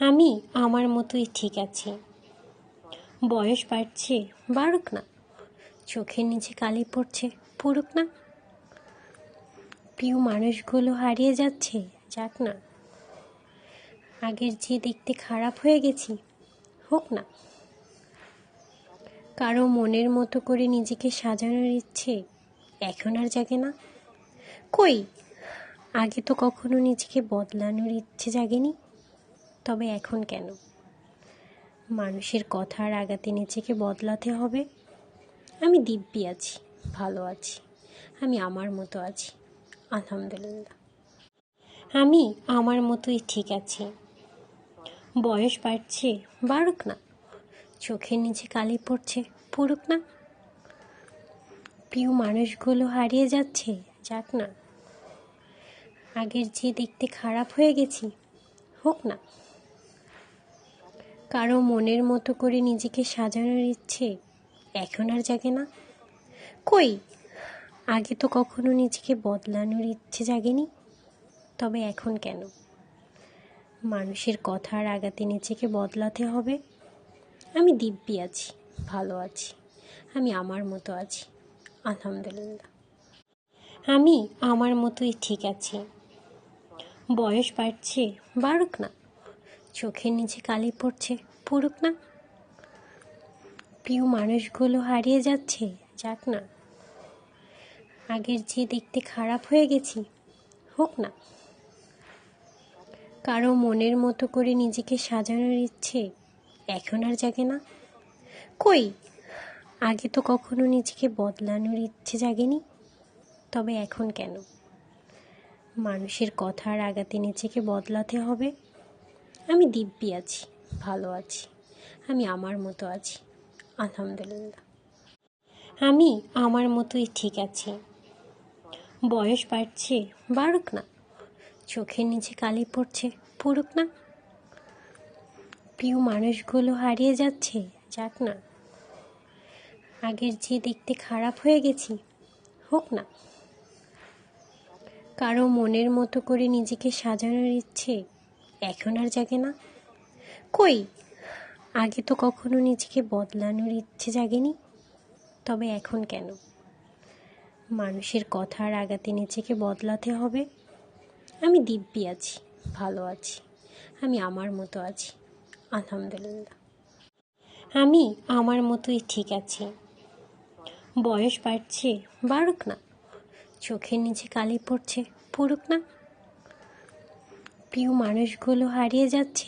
আমি আমার মতোই ঠিক আছি। বয়স বাড়ছে, বাড়ুক না। চোখের নিচে কালি পড়ছে, পড়ুক না। প্রিয় মানুষগুলো হারিয়ে যাচ্ছে, যাক না। আগের যে দেখতে খারাপ হয়ে গেছি, হোক না। কারও মনের মতো করে নিজেকে সাজানোর ইচ্ছে এখন আর জাগে না। কই? আগে তো কখনো নিজেকে বদলানোর ইচ্ছে জাগেনি। তবে এখন কেন? মানুষের কথার আগাতে নিজেকে বদলাতে হবে। আমি দিব্যি আছি, ভালো আছি, আমি আমার মতো আছি, আলহামদুলিল্লাহ। আমি আমার মতোই ঠিক আছি। বয়স বাড়ছে, বাড়ুক না। চোখের নিচে কালি পড়ছে, পড়ুক না। প্রিয় মানুষগুলো হারিয়ে যাচ্ছে, যাক না। আগের যে দেখতে খারাপ হয়ে গেছি, হোক না। কারও মনের মতো করে নিজেকে সাজানোর ইচ্ছে এখন আর জাগে না। কই? আগে তো কখনো নিজেকে বদলানোর ইচ্ছে জাগেনি, তবে এখন কেন? মানুষের কথার আগাতে নিজেকে বদলাতে হবে। আমি দিব্যি আছি, ভালো আছি, আমি আমার মতো আছি, আলহামদুলিল্লাহ। আমি আমার মতোই ঠিক আছি। বয়স বাড়ছে, বাড়ুক না। চোখের নিচে কালি পড়ছে। পড়ুক না। প্রিয় মানুষগুলো হারিয়ে যাচ্ছে। যাক না। আগের যে দেখতে খারাপ হয়ে গেছি। হোক না। কারও মনের মতো করে নিজেকে সাজানোর ইচ্ছে এখন আর জাগে না। কই? আগে তো কখনো নিজেকে বদলানোর ইচ্ছে জাগেনি। তবে এখন কেন? মানুষের কথার আগাতে নিজেকে বদলাতে হবে। আমি দিব্যি আছি, ভালো আছি, আমি আমার মতো আছি, আলহামদুলিল্লাহ। আমি আমার মতোই ঠিক আছি। বয়স বাড়ছে, বাড়ুক না। চোখের নিচে কালি পড়ছে, পড়ুক না। প্রিয় মানুষগুলো হারিয়ে যাচ্ছে, যাক না। আগের যে দেখতে খারাপ হয়ে গেছি, হোক না। কারও মনের মতো করে নিজেকে সাজানোর ইচ্ছে এখন আর জাগে না। কই? আগে তো কখনো নিজেকে বদলানোর ইচ্ছে জাগেনি, তবে এখন কেন? মানুষের কথার আগাতে নিজেকে বদলাতে হবে। আমি দিব্যি আছি, ভালো আছি, আমি আমার মতো আছি, আলহামদুলিল্লাহ। আমি আমার মতোই ঠিক আছি। বয়স বাড়ছে, বাড়ুক না। চোখের নিচে কালি পড়ছে, পড়ুক না। প্রিয় মানুষগুলো হারিয়ে যাচ্ছে।